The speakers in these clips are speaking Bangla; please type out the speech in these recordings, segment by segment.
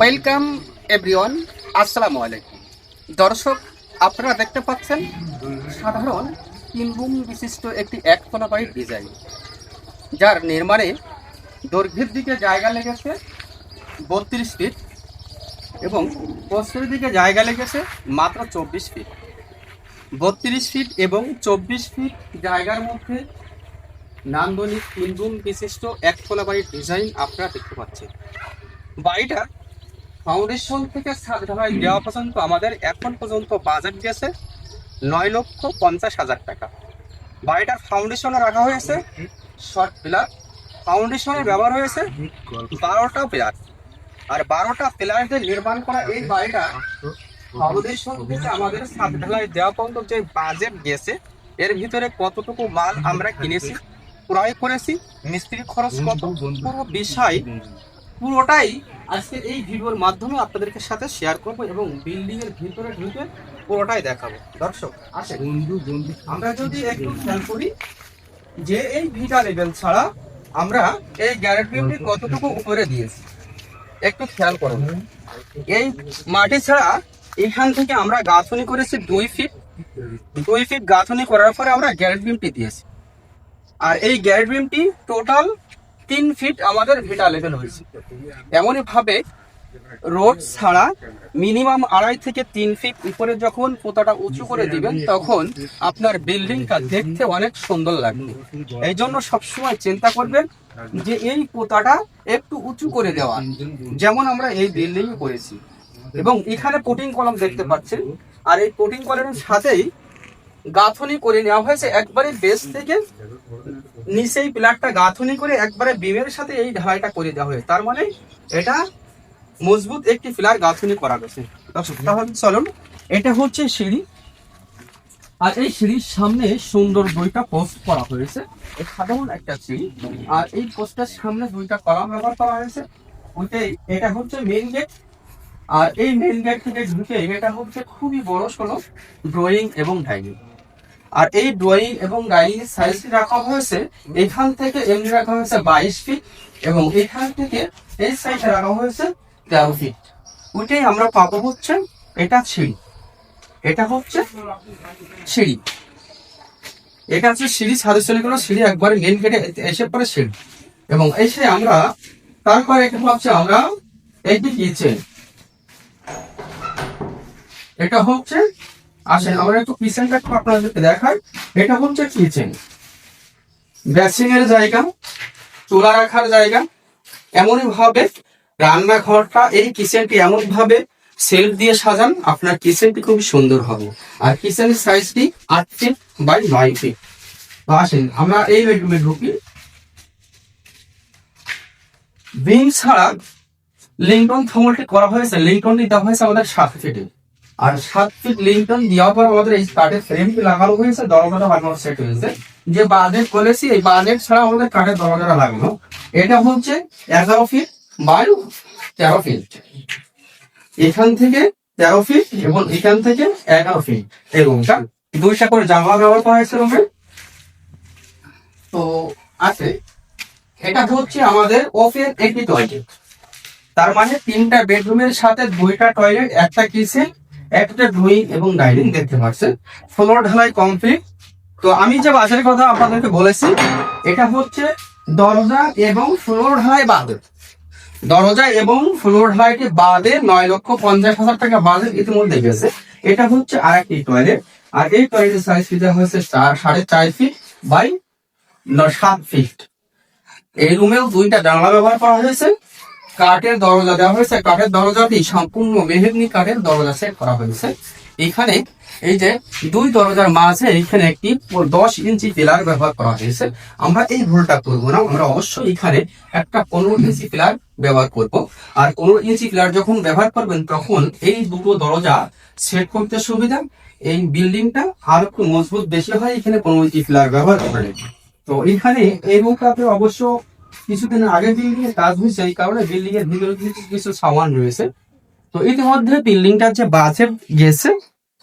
ওয়েলকাম এভরিওয়ান আসসালামু আলাইকুম দর্শক, আপনারা দেখতে পাচ্ছেন, সাধারণ তিন রুম বিশিষ্ট একটি একতলা বাড়ির ডিজাইন যার নির্মাণে দৈর্ঘ্যের দিকে জায়গা লেগেছে বত্রিশ ফিট এবং প্রস্থের দিকে জায়গা লেগেছে মাত্র চব্বিশ ফিট বত্রিশ ফিট এবং চব্বিশ ফিট জায়গার মধ্যে নান্দনিক তিন রুম বিশিষ্ট একতলা বাড়ির ডিজাইন আপনারা দেখতে পাচ্ছেন। বাড়িটা ফাউন্ডেশন থেকে ছাদ ঢালাই দেওয়া পর্যন্ত আমাদের এখন পর্যন্ত বাজেট গেছে নয় লক্ষ পঞ্চাশ হাজার টাকা। বাড়িটার ফাউন্ডেশনে রাখা হয়েছে, শর্ট পিলার। ফাউন্ডেশনে ব্যবহার হয়েছে বারোটা পিলার। আর বারোটা পিলার দিয়ে নির্মাণ করা এই বাড়িটা ফাউন্ডেশন থেকে আমাদের ছাদ দেওয়া পর্যন্ত যে বাজেট গেছে এর ভিতরে কতটুকু মাল আমরা কিনেছি, ক্রয় করেছি, মিস্ত্রি খরচ কত, পুরো বিষয় পুরোটাই আজকে এই ভিডিওর মাধ্যমে আপনাদেরকে সাথে শেয়ার করব এবং বিল্ডিং এর ভিতরে ঢুকে পুরোটাই দেখাবো। দর্শক আসেন। বন্ধু বন্ধু আমরা যদি একটু খেয়াল করি যে এই ভিটা লেভেল ছাড়া আমরা এই গ্যারেন্টি কতটুকু উপরে দিয়েছি একটু খেয়াল করুন। এই মাটি ছাড়া এখান থেকে আমরা গাঁথনি করেছি দুই ফিট দুই ফিট গাঁথনি করার পরে আমরা গ্যারেট বিমটি দিয়েছি। আর এই গ্যারেট বিমটি টোটাল তিন ফিট আমাদের ভিটা লেভেল হয়েছে। এমনই ভাবে রোড ছাড়া মিনিমাম আড়াই থেকে তিন ফিট উপরে যখন পোতাটা উঁচু করে দিবেন, তখন আপনার বিল্ডিংটা দেখতে অনেক সুন্দর লাগবে। এই জন্য সবসময় চিন্তা করবেন যে এই পোতাটা একটু উঁচু করে দেওয়া, যেমন আমরা এই বিল্ডিং করেছি। এবং এখানে কোটিং কলম দেখতে পাচ্ছেন। আর এই কোটিং কলমের সাথেই গাঁথনি করে নেওয়া হয়েছে। একবারে বেস থেকে নিচেই পিলারটা গাঁথনি করে একবারে বিমের সাথে এই ঢালাইটা করে দেওয়া হয়েছে। তার মানে এটা মজবুত একটি পিলার গাঁথনি করা গেছে। তাহলে চলুন, এটা হচ্ছে সিঁড়ি। আর এই সিঁড়ির সামনে সুন্দর দুইটা পোস্ট করা হয়েছে। সাধারণ একটা সিঁড়ি। আর এই পোস্টের সামনে দুইটা কলাম ব্যবহার করা হয়েছে। ওইটাই এটা হচ্ছে মেন গেট আর এই মেন গেট থেকে ঢুকে এটা হচ্ছে খুবই বড় সড়ো ড্রয়িং এবং ডাইনিং আর এই ড্রয়িং এবং ডাইনিং এর সাইজ রাখা হয়েছে, এখান থেকে এমনি রাখা হয়েছে বাইশ ফিট এবং এখান থেকে এই সাইডে রাখা হয়েছে তেরো ফিট ওইটাই আমরা পাবো হচ্ছে, এটা সিঁড়ি। এটা হচ্ছে সিঁড়ি। এটা হচ্ছে সিঁড়ি সাড়ে চলে গেল সিঁড়ি, একবারে মেন গেটে এসে পরে সিঁড়ি। এবং এসে আমরা, তারপরে এটা হচ্ছে আমরা এইটি কিচেন এটা হচ্ছে আসেন আমরা একটু কিচেনটা একটু আপনাদেরকে দেখাই। এটা হচ্ছে কিচেন বেসিং এর জায়গা, চুলা রাখার জায়গা। এমনই ভাবে রান্নাঘরটা এই কিচেনটি এমন ভাবে সেলফ দিয়ে সাজান, আপনার কিচেনটি খুব সুন্দর হবে। আর কিচেনের সাইজটি আট ফিট বাই নয় ফিট আসেন, আমরা এই বেডরুমে ঢুকি। বিম ছাড়া লিংটন থমলটি করা হয়েছে। লিংটনটি দেওয়া হয়েছে আমাদের সাত ফিটে আর সাত ফিট লিংটন দেওয়ার পর আমাদের এই কাঠের ফ্রেমটি লাগানো হয়েছে, দরজাটা লাগানো সেট হয়েছে। যে বাজেট বলেছি এই বাজেট ছাড়া আমাদের কাঠের দরজাটা লাগানো। এটা হচ্ছে এগারো ফিট বাই তেরো ফিট এখান থেকে তেরো ফিট এবং এখান থেকে এগারো ফিট এই রুমটা। দুইটা করে জানলা ব্যবহার করা হয়েছে রুমে। তো আছে। এটা হচ্ছে আমাদের ওপেন একটি টয়লেট তার মানে তিনটা বেডরুমের সাথে দুইটা টয়লেট একটা কিচেন একটা ড্রয়িং এবং ডাইনিং দেখতে পাচ্ছেন। ফ্লোর ঢালাই কমপ্লিট তো আমি যে বাসের কথা আপনাদেরকে বলেছি, এটা হচ্ছে দরজা এবং ফ্লোর ঢালাই বাদে দরজা এবং ফ্লোর ঢালাইটি বাদে নয় লক্ষ পঞ্চাশ হাজার টাকা বাজেট ইতিমধ্যে গেছে। এটা হচ্ছে আর একটি টয়লেট আর এই টয়লেটের সাইজ দেওয়া হয়েছে সাড়ে চার ফিট বাই সাত ফিট এই রুমেও দুইটা জানলা ব্যবহার করা হয়েছে। কাঠের দরজা দেওয়া হয়েছে। কাঠের দরজাটি সম্পূর্ণ মেহেগনি কাঠের দরজা সেট করা হয়েছে। এখানে এই যে দুই দরজার মাঝে এখানে একটি দশ ইঞ্চি পিলার ব্যবহার করা হয়েছে। আমরা এই ভুলটা করব না, আমরা অবশ্যই এখানে একটা পনেরো ইঞ্চি পিলার ব্যবহার করব। আর পনেরো ইঞ্চি পিলার যখন ব্যবহার করবেন, তখন এই দুটো দরজা সেট করতে সুবিধা। এই বিল্ডিংটা আর একটু মজবুত বেশি হয়, এখানে পনেরো ইঞ্চি পিলার ব্যবহার করেন তো এখানে এই আপনি অবশ্য কিছুদিন আগে বিল্ডিং এর কাজ হয়েছে, এই কারণে বিল্ডিং এর ভিতরে কিছু কিছু সামান রয়েছে। তো ইতিমধ্যে বিল্ডিংটার যে বাজেট গেছে,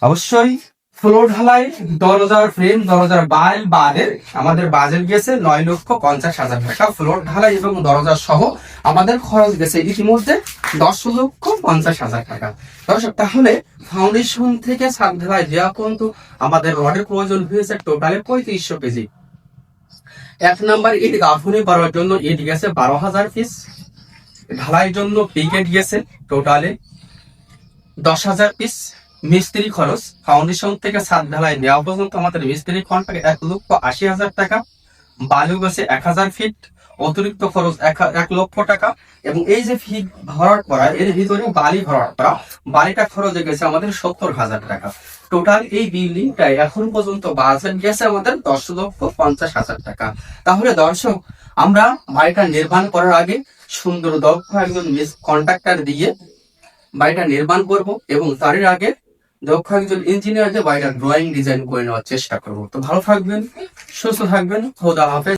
অবশ্যই ফ্লোর ঢালাই, দরজার ফ্রেম দরজার বাইল বাদের আমাদের বাজেট গেছে নয় লক্ষ পঞ্চাশ হাজার টাকা ফ্লোর ঢালাই এবং দরজা সহ আমাদের খরচ গেছে ইতিমধ্যে দশ লক্ষ পঞ্চাশ হাজার টাকা। দর্শক, তাহলে ফাউন্ডেশন থেকে ছাদ ঢালাই দেওয়া পর্যন্ত আমাদের রডের প্রয়োজন হয়েছে টোটালে পঁয়ত্রিশশো কেজি। এক নাম্বার ইট গাঁথুনি করার জন্য ইট গেছে বারো হাজার পিস ঢালাইয়ের জন্য পিকেট গেছে টোটালে দশ হাজার পিস মিস্ত্রি খরচ। ফাউন্ডেশন থেকে সাত ঢালাই নেওয়া পর্যন্ত আমাদের মিস্ত্রি খরচ এক লক্ষ আশি হাজার টাকা। বালু গেছে এক হাজার ফিট অতিরিক্ত খরচ এক লক্ষ টাকা এবং এই যে ফিট ভরাট করা, এর ভিতরে বালি ভরাট করা, বালিটা খরচ গেছে আমাদের সত্তর হাজার টাকা। টোটাল এই বিল্ডিংটাই এখন পর্যন্ত বাজেট গেছে আমাদের দশ লক্ষ পঞ্চাশ হাজার টাকা। তাহলে দর্শক, আমরা বাড়িটা নির্মাণ করার আগে সুন্দর দক্ষ একজন মিস কন্ট্রাক্টর দিয়ে বাড়িটা নির্মাণ করব এবং তার আগে দক্ষ একজন ইঞ্জিনিয়ার দিয়ে বাড়িটা ড্রয়িং ডিজাইন করে নেওয়ার চেষ্টা করব। তো ভালো থাকবেন, সুস্থ থাকবেন, খোদা হাফেজ।